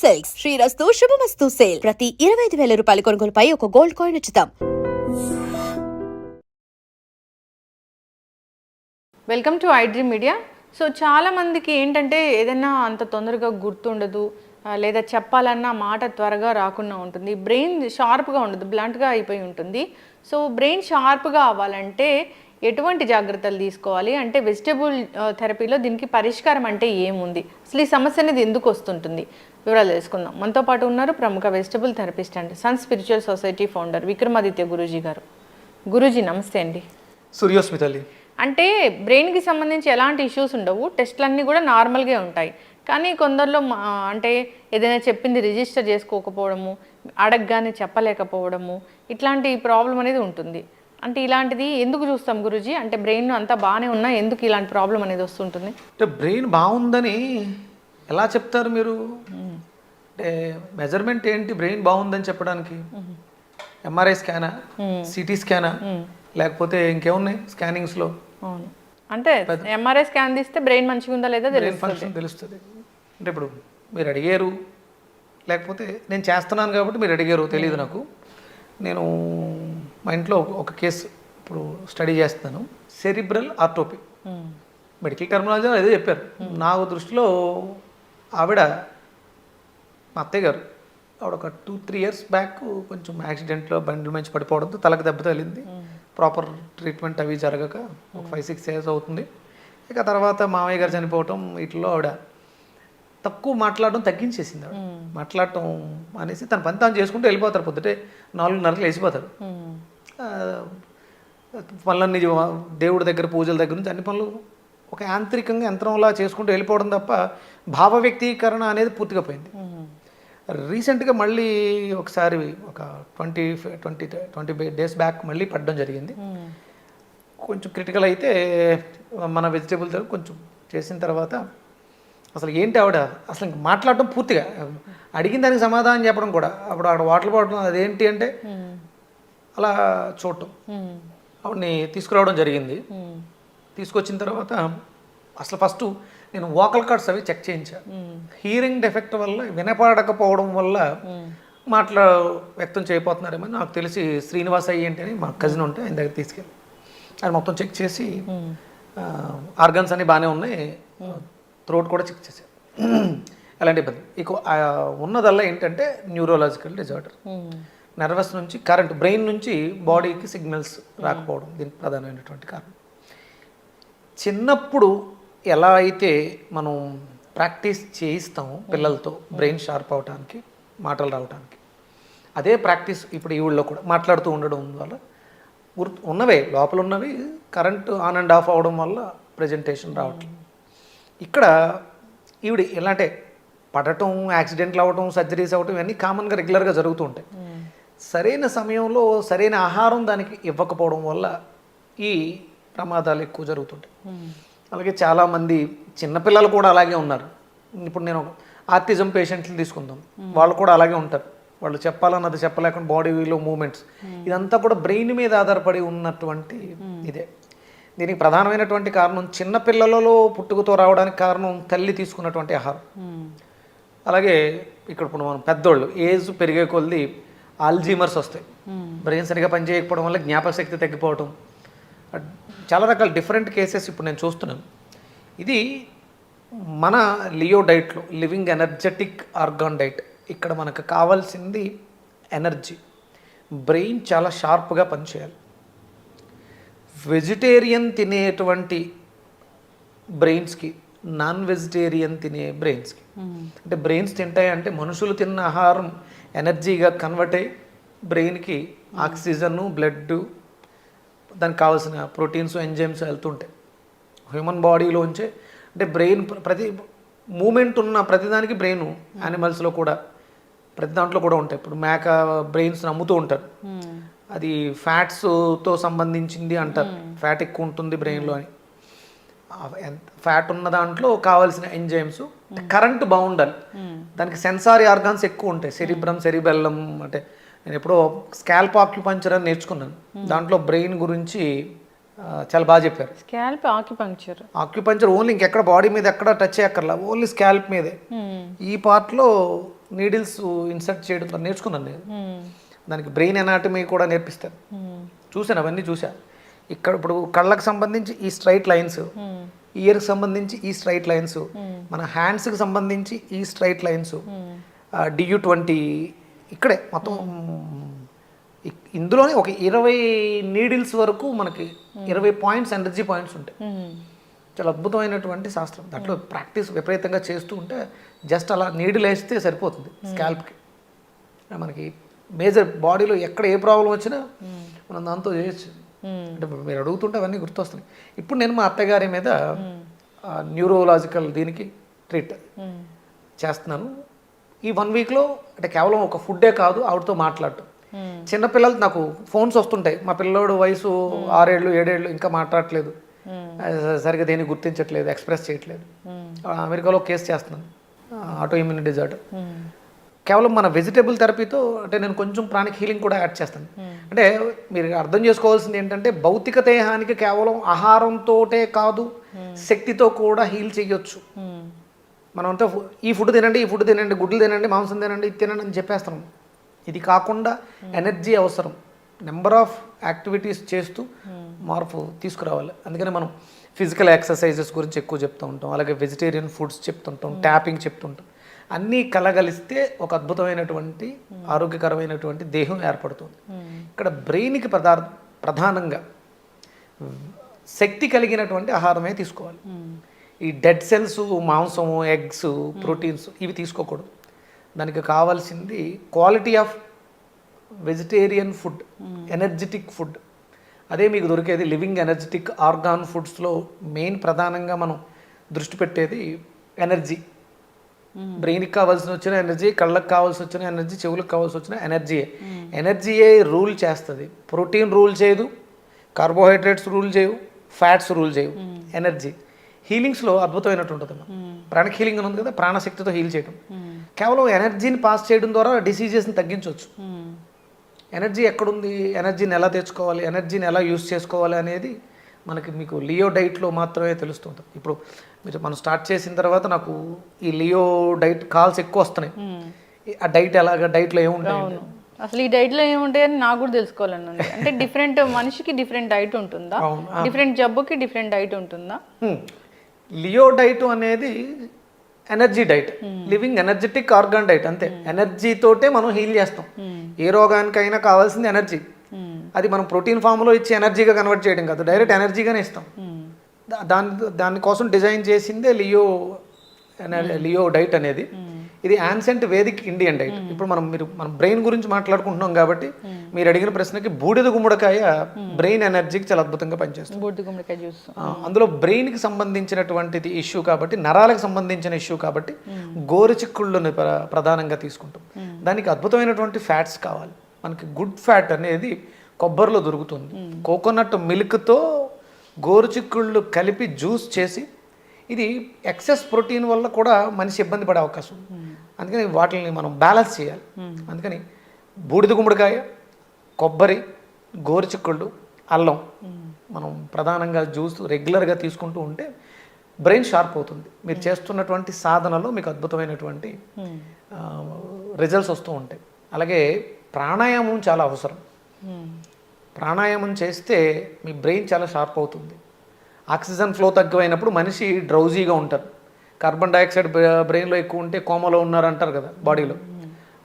Silks శ్రీరస్తు శుభమస్తు sale ప్రతి ఇరవై ఐదు వేల రూపాయల కొనుగోలుపై ఒక గోల్డ్ కాయిన్ ఉచితం welcome to iDream media so చాలా మందికి ఏంటంటే ఏదైనా అంత తొందరగా గుర్తుండదు లేదా చెప్పాలన్న మాట త్వరగా రాకుండా ఉంటుంది బ్రెయిన్ షార్ప్గా ఉండదు బ్లంట్గా అయిపోయి ఉంటుంది సో బ్రెయిన్ షార్ప్గా అవ్వాలంటే ఎటువంటి జాగ్రత్తలు తీసుకోవాలి అంటే వెజిటబుల్ థెరపీలో దీనికి పరిష్కారం అంటే ఏముంది అసలు ఈ సమస్య అనేది ఎందుకు వస్తుంటుంది వివరాలు తెలుసుకుందాం. మనతో పాటు ఉన్నారు ప్రముఖ vegetable therapist and sun spiritual society founder Vikramaditya Guruji గారు. గురూజీ నమస్తే అండి. సూర్యోస్మి తల్లి. అంటే బ్రెయిన్కి సంబంధించి ఎలాంటి ఇష్యూస్ ఉండవు టెస్ట్లన్నీ కూడా నార్మల్గా ఉంటాయి. కానీ కొందరిలో మా- అంటే ఏదైనా చెప్పింది రిజిస్టర్ చేసుకోకపోవడము అడగగానే చెప్పలేకపోవడము ఇట్లాంటి ప్రాబ్లం అనేది ఉంటుంది. అంటే ఇలాంటిది ఎందుకు చూస్తాం గురుజీ? అంటే బ్రెయిన్ అంతా బాగానే ఉన్నా ఎందుకు ఇలాంటి ప్రాబ్లం అనేది వస్తుంటుంది? అంటే బ్రెయిన్ బాగుందని ఎలా చెప్తారు మీరు? అంటే మెజర్మెంట్ ఏంటి? బ్రెయిన్ బాగుందని చెప్పడానికి? ఎంఆర్ఐ స్కానా సిటీ స్కానా లేకపోతే ఇంకేమున్నాయి స్కానింగ్స్లో? అంటే ఎంఆర్ఐ స్కాన్ తీస్తే బ్రెయిన్ మంచిగా ఉందా లేదా ఫంక్షన్ తెలుస్తుంది. అంటే ఇప్పుడు మీరు అడిగారు లేకపోతే నేను చేస్తున్నాను కాబట్టి మీరు అడిగారు తెలియదు నాకు. నేను మా ఇంట్లో ఒక కేసు ఇప్పుడు స్టడీ చేస్తున్నాను సెరిబ్రల్ ఆర్టోపీ. మెడికల్ టెర్మినాలజీ అదే చెప్పారు. నా దృష్టిలో ఆవిడ మా అత్తయ్య గారు ఆవిడ ఒక టూ త్రీ ఇయర్స్ బ్యాక్ కొంచెం యాక్సిడెంట్లో బండ్ల మంచి పడిపోవడంతో తలకు దెబ్బ తగిలింది. ప్రాపర్ ట్రీట్మెంట్ అవి జరగక ఒక ఫైవ్ సిక్స్ ఇయర్స్ అవుతుంది. ఇక తర్వాత మామయ్య గారు చనిపోవటం వీటిలో ఆవిడ తక్కువ మాట్లాడడం తగ్గించేసింది ఆవిడ. మాట్లాడటం అనేసి తన పని తాను చేసుకుంటూ వెళ్ళిపోతారు పొద్దుటే నాలుగున్నరకు లేచిపోతారు ఉమ్. ఆ, పనులన్నీ దేవుడి దగ్గర పూజల దగ్గర నుంచి అన్ని పనులు ఒక యాంత్రికంగా యంత్రంలా చేసుకుంటూ వెళ్ళిపోవడం తప్ప భావ వ్యక్తీకరణ అనేది పూర్తిగా పోయింది. రీసెంట్గా మళ్ళీ ఒకసారి ఒక twenty twenty twenty days back మళ్ళీ పడడం జరిగింది. కొంచెం క్రిటికల్ అయితే మన వెజిటేబుల్ కొంచెం చేసిన తర్వాత అసలు ఏంటి ఆవిడ అసలు ఇంక మాట్లాడటం పూర్తిగా అడిగిన దానికి సమాధానం చెప్పడం కూడా అప్పుడు ఆవిడ వాటర్ బాటిల్ అదేంటి అంటే. అలా చూడటం. ఆవిడని తీసుకురావడం జరిగింది. తీసుకొచ్చిన తర్వాత అసలు ఫస్ట్ నేను వోకల్ కార్డ్స్ అవి చెక్ చేయించాను. హీరింగ్ డెఫెక్ట్ వల్ల వినపడకపోవడం వల్ల మాట్లా మాటలు వ్యక్తం చేయబోతున్నారేమో నాకు తెలిసి శ్రీనివాస్ అయ్యి ఏంటి అని మా కజిన్ ఉంటే ఆయన దగ్గర తీసుకెళ్ళి ఆయన మొత్తం చెక్ చేసి ఆర్గన్స్ అన్ని బాగానే ఉన్నాయి. త్రోట్ కూడా చెక్ చేశారు ఎలాంటి ఇబ్బంది ఇక ఉన్నదల్లా ఏంటంటే న్యూరోలాజికల్ డిజార్డర్ నర్వస్ నుంచి కరెంట్ బ్రెయిన్ నుంచి బాడీకి సిగ్నల్స్ రాకపోవడం. దీనికి ప్రధానమైనటువంటి కారణం. చిన్నప్పుడు ఎలా అయితే మనం ప్రాక్టీస్ చేయిస్తామో పిల్లలతో బ్రెయిన్ షార్ప్ అవడానికి మాటలు రావడానికి అదే ప్రాక్టీస్ ఇప్పుడు ఈ ఊళ్ళో కూడా మాట్లాడుతూ ఉండడం వల్ల గుర్తు ఉన్నవే లోపల ఉన్నవి కరెంట్ ఆన్ అండ్ ఆఫ్ అవడం వల్ల ప్రజెంటేషన్ రావట్లేదు ఇక్కడ ఈవిడ ఎలా అంటే పడటం యాక్సిడెంట్లు అవ్వటం సర్జరీస్ అవ్వటం ఇవన్నీ కామన్గా రెగ్యులర్గా జరుగుతూ ఉంటాయి. సరైన సమయంలో సరైన ఆహారం దానికి ఇవ్వకపోవడం వల్ల ఈ ప్రమాదాలు ఎక్కువ జరుగుతుంటాయి. అలాగే చాలామంది చిన్నపిల్లలు కూడా అలాగే ఉన్నారు. ఇప్పుడు నేను ఆర్టిజం పేషెంట్లు తీసుకుందాం. వాళ్ళు కూడా అలాగే ఉంటారు. వాళ్ళు చెప్పాలన్నది చెప్పలేకుండా బాడీలో మూమెంట్స్. ఇదంతా కూడా బ్రెయిన్ మీద ఆధారపడి ఉన్నటువంటి ఇదే. దీనికి ప్రధానమైనటువంటి కారణం చిన్న పిల్లలలో పుట్టుకతో రావడానికి కారణం తల్లి తీసుకున్నటువంటి ఆహారం. అలాగే ఇక్కడ ఇప్పుడు మనం పెద్దోళ్ళు ఏజ్ పెరిగే కొద్దీ ఆల్జీమర్స్ వస్తాయి. బ్రెయిన్ సరిగా పనిచేయకపోవడం వల్ల జ్ఞాపక శక్తి తగ్గిపోవడం చాలా రకాల డిఫరెంట్ కేసెస్ ఇప్పుడు నేను చూస్తున్నాను. ఇది మన లియో డైట్లో లివింగ్ ఎనర్జెటిక్ ఆర్గాన్ డైట్ ఇక్కడ మనకు కావాల్సింది ఎనర్జీ. బ్రెయిన్ చాలా షార్ప్గా పనిచేయాలి. వెజిటేరియన్ తినేటువంటి బ్రెయిన్స్కి నాన్ వెజిటేరియన్ తినే బ్రెయిన్స్కి. అంటే బ్రెయిన్స్ తింటాయి అంటే మనుషులు తిన్న ఆహారం ఎనర్జీగా కన్వర్ట్ అయ్యి బ్రెయిన్కి ఆక్సిజన్ బ్లడ్ దానికి కావాల్సిన ప్రోటీన్స్ ఎంజైమ్స్ వెళ్తుంటాయి హ్యూమన్ బాడీలోంచే అంటే బ్రెయిన్ ప్రతి మూమెంట్ ఉన్న ప్రతిదానికి బ్రెయిన్ యానిమల్స్లో కూడా ప్రతి దాంట్లో కూడా ఉంటాయి. ఇప్పుడు మేక బ్రెయిన్స్ నమ్ముతూ ఉంటారు. ఉమ్. అది ఫ్యాట్స్తో సంబంధించింది అంటారు. ఫ్యాట్ ఎక్కువ ఉంటుంది బ్రెయిన్లో అని. ఫ్యాట్ ఉన్న దాంట్లో కావాల్సిన ఎంజైమ్స్ కరెంట్ బాగుండాలి దానికి సెన్సారీ ఆర్గాన్స్ ఎక్కువ ఉంటాయి. సెరిబ్రమ్ సెరిబెల్లం అంటే నేను ఎప్పుడో స్కాల్ప్ ఆక్యుపంచర్ అని నేర్చుకున్నాను. దాంట్లో బ్రెయిన్ గురించి చాలా బాగా చెప్పారు. Scalp acupuncture. ఆక్యుపంచర్ ఓన్లీ ఇంకెక్కడ బాడీ మీద ఎక్కడ టచ్ చేయక్కర్లా ఓన్లీ స్కాల్ప్ మీదే. ఈ పార్ట్లో నీడిల్స్ ఇన్సర్ట్ చేయడం నేర్చుకున్నాను నేను. దానికి బ్రెయిన్ ఎనాటమీ కూడా నేర్పిస్తారు. చూశాను అవన్నీ చూసా ఇక్కడ ఇప్పుడు కళ్ళకు సంబంధించి ఈ స్ట్రైట్ లైన్స్ ఇయర్కి సంబంధించి ఈ స్ట్రైట్ లైన్స్ మన హ్యాండ్స్కి సంబంధించి ఈ స్ట్రైట్ లైన్స్ డియు ట్వంటీ ఇక్కడే మొత్తం ఇందులోనే ఒక ఇరవై నీడిల్స్ వరకు మనకి ఇరవై పాయింట్స్ ఎనర్జీ పాయింట్స్ ఉంటాయి. చాలా అద్భుతమైనటువంటి శాస్త్రం. దాంట్లో ప్రాక్టీస్ విపరీతంగా చేస్తూ ఉంటే జస్ట్ అలా నీడిల్ వేస్తే సరిపోతుంది స్కాల్ప్కి. మనకి మేజర్ బాడీలో ఎక్కడ ఏ ప్రాబ్లం వచ్చినా మనం దాంతో చేయొచ్చు. అంటే మీరు అడుగుతుంటే అవన్నీ గుర్తొస్తున్నాయి. ఇప్పుడు నేను మా అత్తగారి మీద న్యూరోలాజికల్ దీనికి ట్రీట్ చేస్తున్నాను. ఈ వన్ వీక్లో అంటే కేవలం ఒక ఫుడ్డే కాదు ఆవిడతో మాట్లాడటం. చిన్నపిల్లలు నాకు ఫోన్స్ వస్తుంటాయి. మా పిల్లోడు వయసు ఆరేళ్ళు ఏడేళ్ళు ఇంకా మాట్లాడట్లేదు. సరిగ్గా దేన్ని గుర్తించట్లేదు ఎక్స్ప్రెస్ చేయట్లేదు. అమెరికాలో కేసు చేస్తున్నాను. ఆటో ఇమ్యూనిటీ డిజార్డర్ కేవలం మన వెజిటేబుల్ థెరపీతో అంటే నేను కొంచెం ప్రాణిక్ హీలింగ్ కూడా యాడ్ చేస్తాను. అంటే మీరు అర్థం చేసుకోవాల్సింది ఏంటంటే భౌతిక దేహానికి కేవలం ఆహారంతోటే కాదు శక్తితో కూడా హీల్ చేయొచ్చు. మనం అంతా ఫు- ఈ ఫుడ్ తినండి ఈ ఫుడ్ తినండి గుడ్లు తినండి మాంసం తినండి ఇది తినండి అని చెప్పేస్తాం. ఇది కాకుండా ఎనర్జీ అవసరం. నెంబర్ ఆఫ్ యాక్టివిటీస్ చేస్తూ మార్పు తీసుకురావాలి. అందుకని మనం ఫిజికల్ ఎక్సర్సైజెస్ గురించి ఎక్కువ చెప్తూ ఉంటాం. అలాగే వెజిటేరియన్ ఫుడ్స్ చెప్తుంటాం ట్యాపింగ్ చెప్తుంటాం. అన్నీ కలగలిస్తే ఒక అద్భుతమైనటువంటి ఆరోగ్యకరమైనటువంటి దేహం ఏర్పడుతుంది. ఇక్కడ బ్రెయిన్కి ప్రధాన ప్రధానంగా శక్తి కలిగినటువంటి ఆహారమే తీసుకోవాలి. ఈ డెడ్ సెల్స్ మాంసము ఎగ్స్ ప్రోటీన్స్ ఇవి తీసుకోకూడదు. దానికి కావాల్సింది quality of vegetarian food energetic food. అదే మీకు దొరికేది లివింగ్ ఎనర్జెటిక్ ఆర్గాన్ ఫుడ్స్లో మెయిన్ ప్రధానంగా మనం దృష్టి పెట్టేది ఎనర్జీ. బ్రెయిన్కి కావాల్సిన వచ్చిన ఎనర్జీ కళ్ళకి కావాల్సి వచ్చిన ఎనర్జీ చెవులకు కావాల్సి వచ్చిన ఎనర్జీయే ఎనర్జీయే రూల్ చేస్తుంది. ప్రోటీన్ రూల్ చేయదు కార్బోహైడ్రేట్స్ రూల్ చేయవు ఫ్యాట్స్ రూల్ చేయవు. ఎనర్జీ. హీలింగ్స్లో అద్భుతమైనట్టు ఉంటుంది అమ్మా. ప్రాణిక్ హీలింగ్ అని ఉంది కదా ప్రాణశక్తితో హీల్ చేయడం కేవలం ఎనర్జీని పాస్ చేయడం ద్వారా డిసీజెస్ని తగ్గించవచ్చు. ఎనర్జీ ఎక్కడుంది ఎనర్జీని ఎలా తెచ్చుకోవాలి ఎనర్జీని ఎలా యూస్ చేసుకోవాలి అనేది మనకి మీకు లియో డైట్లో మాత్రమే తెలుస్తుంటుంది. ఇప్పుడు మీరు మనం స్టార్ట్ చేసిన తర్వాత నాకు ఈ లియో డైట్ కాల్స్ ఎక్కువ వస్తున్నాయి. ఆ డైట్ ఎలాగ డైట్లో ఏముంటాయి? అసలు ఈ డైట్లో ఏముంటాయని నాకు కూడా తెలుసుకోవాలని అంటే డిఫరెంట్ మనిషికి డిఫరెంట్ డైట్ ఉంటుందా. డిఫరెంట్ జబ్బుకి డిఫరెంట్ డైట్ ఉంటుందా? లియో డైట్ అనేది energy diet living energetic organ diet అంతే. ఎనర్జీ తోటే మనం హీల్ చేస్తాం. ఏ రోగానికైనా కావాల్సింది ఎనర్జీ. అది మనం ప్రోటీన్ ఫామ్లో ఇచ్చి ఎనర్జీగా కన్వర్ట్ చేయడం కాదు డైరెక్ట్ ఎనర్జీగానే ఇస్తాం. దాని దానికోసం డిజైన్ చేసిందే లియో లియో డైట్ అనేది. ఇది యాన్సెంట్ వేదిక్ ఇండియన్ డైట్ ఇప్పుడు మనం మీరు మనం బ్రెయిన్ గురించి మాట్లాడుకుంటున్నాం కాబట్టి మీరు అడిగిన ప్రశ్నకి బూడిద గుమ్మడికాయ బ్రెయిన్ ఎనర్జీకి చాలా అద్భుతంగా పనిచేస్తుంది. బూడిద గుమ్మడికాయ జ్యూస్. అందులో బ్రెయిన్కి సంబంధించినటువంటిది ఇష్యూ కాబట్టి నరాలకు సంబంధించిన ఇష్యూ కాబట్టి గోరుచిక్కుళ్ళని ప్ర- ప్రధానంగా తీసుకుంటాం. దానికి అద్భుతమైనటువంటి ఫ్యాట్స్ కావాలి. మనకి గుడ్ ఫ్యాట్ అనేది కొబ్బరిలో దొరుకుతుంది. కోకోనట్ మిల్క్తో గోరుచిక్కుళ్ళు కలిపి జ్యూస్ చేసి ఇది ఎక్సెస్ ప్రోటీన్ వల్ల కూడా మనిషి ఇబ్బంది పడే అవకాశం. ఉంది అందుకని వాటిని మనం బ్యాలెన్స్ చేయాలి. అందుకని బూడిద గుమ్మడికాయ కొబ్బరి గోరుచిక్కుళ్ళు అల్లం మనం ప్రధానంగా జ్యూస్ రెగ్యులర్గా తీసుకుంటూ ఉంటే బ్రెయిన్ షార్ప్ అవుతుంది. మీరు చేస్తున్నటువంటి సాధనలో మీకు అద్భుతమైనటువంటి రిజల్ట్స్ వస్తూ ఉంటాయి. అలాగే ప్రాణాయామం చాలా అవసరం. ప్రాణాయామం చేస్తే మీ బ్రెయిన్ చాలా షార్ప్ అవుతుంది. ఆక్సిజన్ ఫ్లో తక్కువైనప్పుడు మనిషి డ్రౌజీగా ఉంటారు. కార్బన్ డైఆక్సైడ్ బ్రె- బ్రెయిన్లో ఎక్కువ ఉంటే కోమలో ఉన్నారు అంటారు కదా బాడీలో.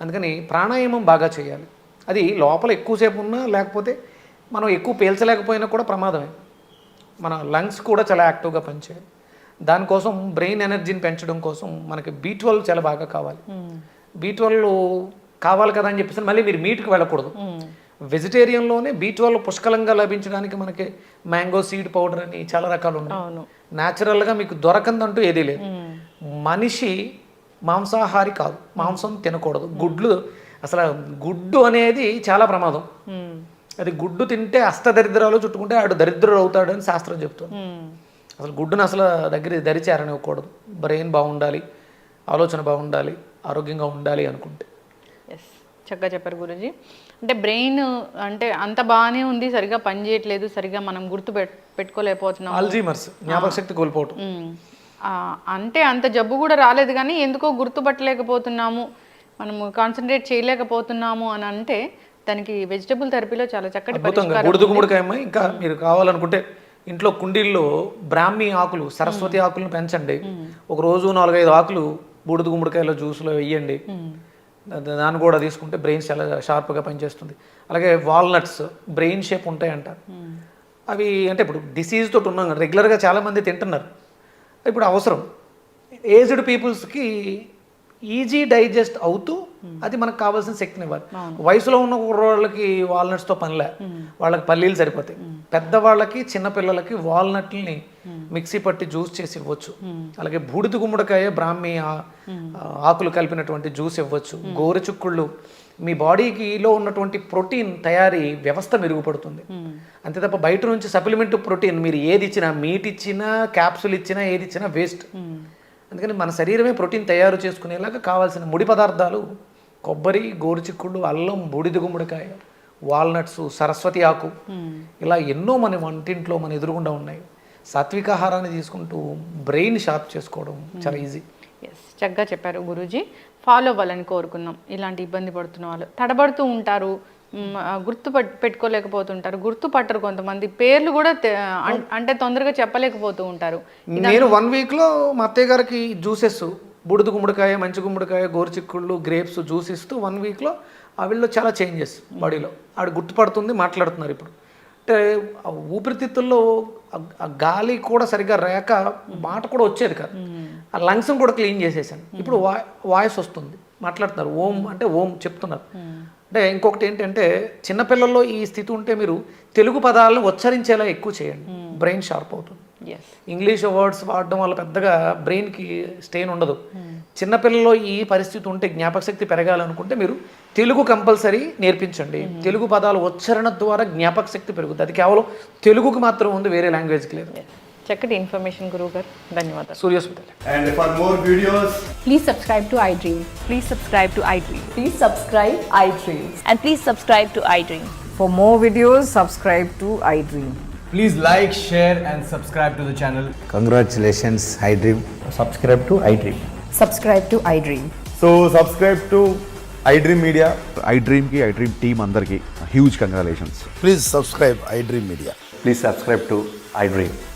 అందుకని ప్రాణాయామం బాగా చేయాలి. అది లోపల ఎక్కువసేపు ఉన్నా లేకపోతే మనం ఎక్కువ పీల్చలేకపోయినా కూడా ప్రమాదమే. మన లంగ్స్ కూడా చాలా యాక్టివ్గా పనిచేయాలి. దానికోసం బ్రెయిన్ ఎనర్జీని పెంచడం కోసం మనకి బీ ట్వెల్వ్ చాలా బాగా కావాలి. బీ ట్వెల్వ్ కావాలి కదా అని చెప్పేసి మళ్ళీ మీరు మీట్కి వెళ్ళకూడదు. వెజిటేరియన్లోనే బీ ట్వెల్వ్ పుష్కలంగా లభించడానికి మనకి మ్యాంగో సీడ్ పౌడర్ అని చాలా రకాలు ఉన్నాయి. న్యాచురల్గా మీకు దొరకందంటూ ఏదీ లేదు. మనిషి మాంసాహారి కాదు. మాంసం తినకూడదు. గుడ్లు అసలు గుడ్డు అనేది చాలా ప్రమాదం. అది గుడ్డు తింటే అష్టదరిద్రాలు చుట్టుకుంటే ఆడు దరిద్రుడు అవుతాడు అని శాస్త్రం చెప్తుంది. అసలు గుడ్డును అసలు దగ్గర దరిచేరనివ్వకూడదు. బ్రెయిన్ బాగుండాలి ఆలోచన బాగుండాలి ఆరోగ్యంగా ఉండాలి అనుకుంటే. ఎస్ చక్కగా చెప్పారు గురుజీ. అంటే బ్రెయిన్ అంటే అంత బాగానే ఉంది సరిగా పని చేయట్లేదు సరిగా మనం గుర్తు పెట్ పెట్టుకోలేకపోతున్నాం. ఆల్జీమర్స్ జ్ఞాపక శక్తి కోల్పోవటం. మ్మ్. ఆ, అంటే అంత జబ్బు కూడా రాలేదు కానీ ఎందుకో గుర్తుపట్టలేకపోతున్నాము మనము కాన్సన్ట్రేట్ చేయలేకపోతున్నాము అని అంటే దానికి వెజిటబుల్ థెరపీలో చాలా చక్కటి గుమ్మడికాయమ్మ ఇంకా మీరు కావాలనుకుంటే ఇంట్లో కుండీల్లో బ్రాహ్మీ ఆకులు సరస్వతి ఆకులను పెంచండి. ఒక రోజు నాలుగైదు ఆకులు బూడిద గుమ్మడికాయల జ్యూస్లో వేయండి. దా- దాన్ని కూడా తీసుకుంటే బ్రెయిన్ చాలా షార్ప్గా పనిచేస్తుంది. అలాగే వాల్నట్స్ బ్రెయిన్ షేప్ ఉంటాయంట. అవి అంటే ఇప్పుడు డిసీజ్ తోటి ఉన్నాం కదా, రెగ్యులర్గా చాలామంది తింటున్నారు. ఇప్పుడు అవసరం. ఏజ్డ్ పీపుల్స్కి ఈజీ డైజెస్ట్ అవుతూ అది మనకు కావాల్సిన శక్తిని ఇవ్వాలి వయసులో ఉన్న వాళ్ళకి వాల్నట్స్తో పనిలే. వాళ్ళకి పల్లీలు సరిపోతాయి. పెద్దవాళ్ళకి చిన్నపిల్లలకి వాల్నట్ని మిక్సీ పట్టి జ్యూస్ చేసి ఇవ్వచ్చు. అలాగే బూడిద గుమ్మడికాయ బ్రాహ్మి ఆకులు కలిపినటువంటి జ్యూస్ ఇవ్వచ్చు. గోరుచుక్కుళ్ళు మీ బాడీకిలో ఉన్నటువంటి ప్రోటీన్ తయారీ వ్యవస్థ మెరుగుపడుతుంది. అంతే తప్ప బయట నుంచి సప్లిమెంట్ ప్రోటీన్ మీరు ఏది ఇచ్చినా మీట్ ఇచ్చినా క్యాప్సుల్ ఇచ్చినా ఏది ఇచ్చినా వేస్ట్. అందుకని మన శరీరమే ప్రోటీన్ తయారు చేసుకునేలాగా కావాల్సిన ముడి పదార్థాలు కొబ్బరి గోరుచిక్కుళ్ళు అల్లం బూడిద గుమ్మడికాయ వాల్నట్స్ సరస్వతి ఆకు ఇలా ఎన్నో మన వంటింట్లో మన ఎదురుగుండా ఉన్నాయి. సాత్విక ఆహారాన్ని తీసుకుంటూ బ్రెయిన్ షార్ప్ చేసుకోవడం చాలా ఈజీ. ఎస్ చక్కగా చెప్పారు గురూజీ. ఫాలో అవ్వాలని కోరుకుందాం ఇలాంటి ఇబ్బంది పడుతున్న వాళ్ళు తడబడుతూ ఉంటారు. గుర్తు పట్- పెట్టుకోలేకపోతుంటారు. గుర్తు పట్టరు కొంతమంది. పేర్లు కూడా అంటే తొందరగా చెప్పలేకపోతూ ఉంటారు. నేను వన్ వీక్లో మా అత్తయ్య గారికి జ్యూసెస్ బుడిద గుమ్మడికాయ మంచి గుమ్మడికాయ గోరుచిక్కుళ్ళు గ్రేప్స్ జ్యూస్ ఇస్తూ వన్ వీక్లో ఆవిడలో చాలా చేంజెస్ బాడీలో. ఆవిడ గుర్తుపడుతుంది మాట్లాడుతున్నారు ఇప్పుడు. అంటే ఊపిరితిత్తుల్లో గాలి కూడా సరిగ్గా రేక మాట కూడా వచ్చేది కాదు. ఆ లంగ్స్ కూడా క్లీన్ చేసేసాను. ఇప్పుడు వాయిస్ వస్తుంది. మాట్లాడుతున్నారు. ఓం అంటే ఓం చెప్తున్నారు. అంటే ఇంకొకటి ఏంటంటే చిన్నపిల్లల్లో ఈ స్థితి ఉంటే మీరు తెలుగు పదాలను ఉచ్చరించేలా ఎక్కువ చేయండి. బ్రెయిన్ షార్ప్ అవుతుంది. ఇంగ్లీష్ వర్డ్స్ వాడడం వల్ల పెద్దగా బ్రెయిన్కి స్టెయిన్ ఉండదు. చిన్నపిల్లల్లో ఈ పరిస్థితి ఉంటే జ్ఞాపక శక్తి పెరగాలనుకుంటే మీరు తెలుగు కంపల్సరీ నేర్పించండి. తెలుగు పదాల ఉచ్చారణ ద్వారా జ్ఞాపక శక్తి పెరుగుతుంది అది కేవలం తెలుగుకి మాత్రం ఉంది వేరే లాంగ్వేజ్కి లేదు. చక్కటి ఇన్ఫర్మేషన్ గురువు గారు ధన్యవాదాలు సూర్యోస్మితల్ And for more videos, Please subscribe to iDream. Please subscribe to iDream. Please subscribe iDream. And please subscribe to iDream. For more videos, subscribe to iDream. please like, share, and subscribe to the channel. Congratulations, iDream. subscribe to iDream. Subscribe to iDream. So, subscribe to iDream Media. I డ్రీమ్కి I dream team అందరికీ huge congratulations Please subscribe iDream Media. Please subscribe to iDream.